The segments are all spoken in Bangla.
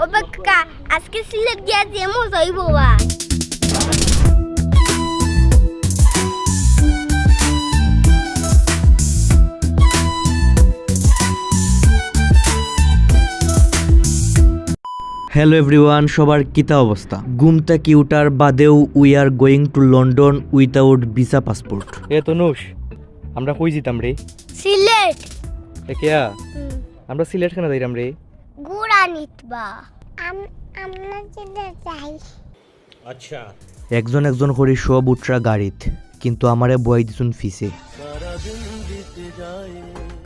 ও বা কাকা আজকে সিলেট গিয়া যে হ্যালো এভরিওয়ান সবার কিতা অবস্থা? গুমতা কি উঠার বাদেও we are going to London without visa passport এ তনুষ আমরা কই যেতাম রে? সিলেট এ কেয়া? আমরা সিলেট কেন যাইতাম রে। নিতবা আমরা যেতে চাই। একজন একজন করে সব উঠরা গাড়িত কিন্তু আমারে বয় দিছুন ফিসে।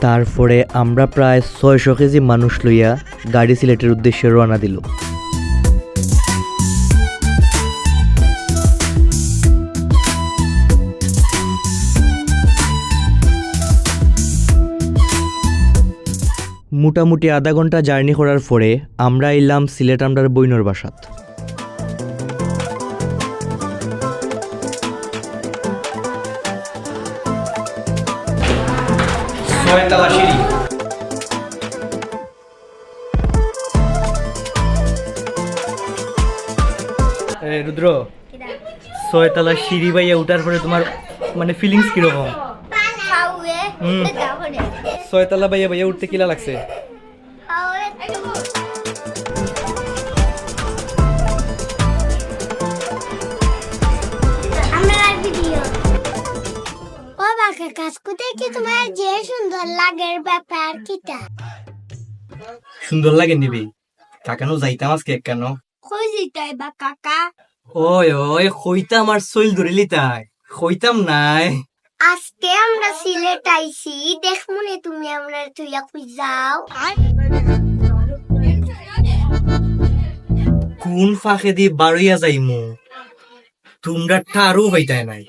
তারপরে আমরা প্রায় ছয়শো কেজি মানুষ লইয়া গাড়ি সিলেটের উদ্দেশ্যে রওনা দিল। মোটামুটি আধা ঘণ্টা জার্নি করার পরে আমরা এলাম সিলেট আমরার বইনর বাসাত। ছয়তলা সিঁড়ি এ রুদ্র ছয়তলা সিঁড়ি বাইয়া উঠার পরে তোমার মানে ফিলিংস কীরকম? হুম। ছয়তলা বাইয়া বাইয়া উঠতে কিলা লাগছে? খাওয়ে আমরা ভিডিও ও কাজ কোথায় কি তোমার যে সুন্দর লাগের ব্যাপার কিটা? সুন্দর লাগে নিবি। কাকানো যাইতাম আজকে কেন? কই বা কাকা? ওই ওই কইতাম আর সইল ধরিলি তাই। কইতাম নাই। আজকে আমরা সিলেট আইছি। দেখমুনে তুমি আমরা তুইয়া কই যাও। কোন ফাঁকে দি বাড়িয়া যাইমু? তোমরা টারও হইতাই নাই।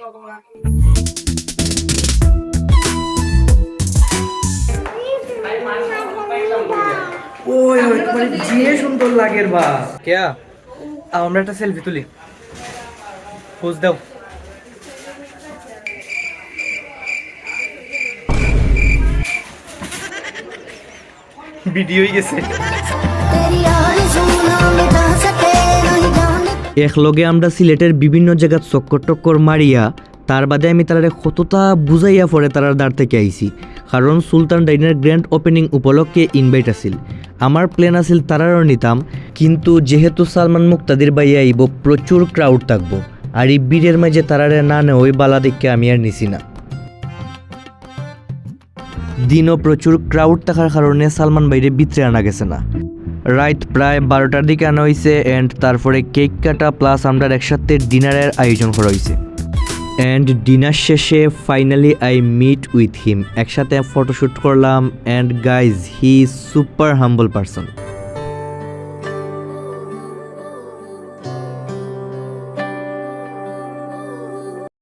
ওই ওই তোমার যে সুন্দর লাগের বা। কেয়া? আমরা একটা সেলফি তুলি। পোজ দাও। ভিডিওই গেছে। একলগে আমরা সিলেটের বিভিন্ন জায়গাত চক্কর টক্কর মারিয়া, তার বাদে আমি তারারে কতটা বুঝাইয়া পরে তারার দ্বার থেকে আইছি। কারণ সুলতান ডাইনের গ্র্যান্ড ওপেনিং উপলক্ষে ইনভাইট আছিল। আমার প্ল্যান আছিল তারারও নিতাম, কিন্তু যেহেতু সালমান মুক্তাদির বাইয়া আইব, প্রচুর ক্রাউড থাকব। আর এই বীরের মাঝে তারারে না নেয় ওই বালা দেখে আমি আর নিছি না। দিনও প্রচুর ক্রাউড থাকার কারণে সালমান বাইরে ভিতরে আনা গেছে না। রাইট প্রায় বারোটার দিকে আনা হয়েছে অ্যান্ড তারপরে কেক কাটা প্লাস আমরা একসাথে ডিনারের আয়োজন করা হয়েছে অ্যান্ড ডিনার শেষে finally I meet with him একসাথে ফটোশ্যুট করলাম and guys he super humble person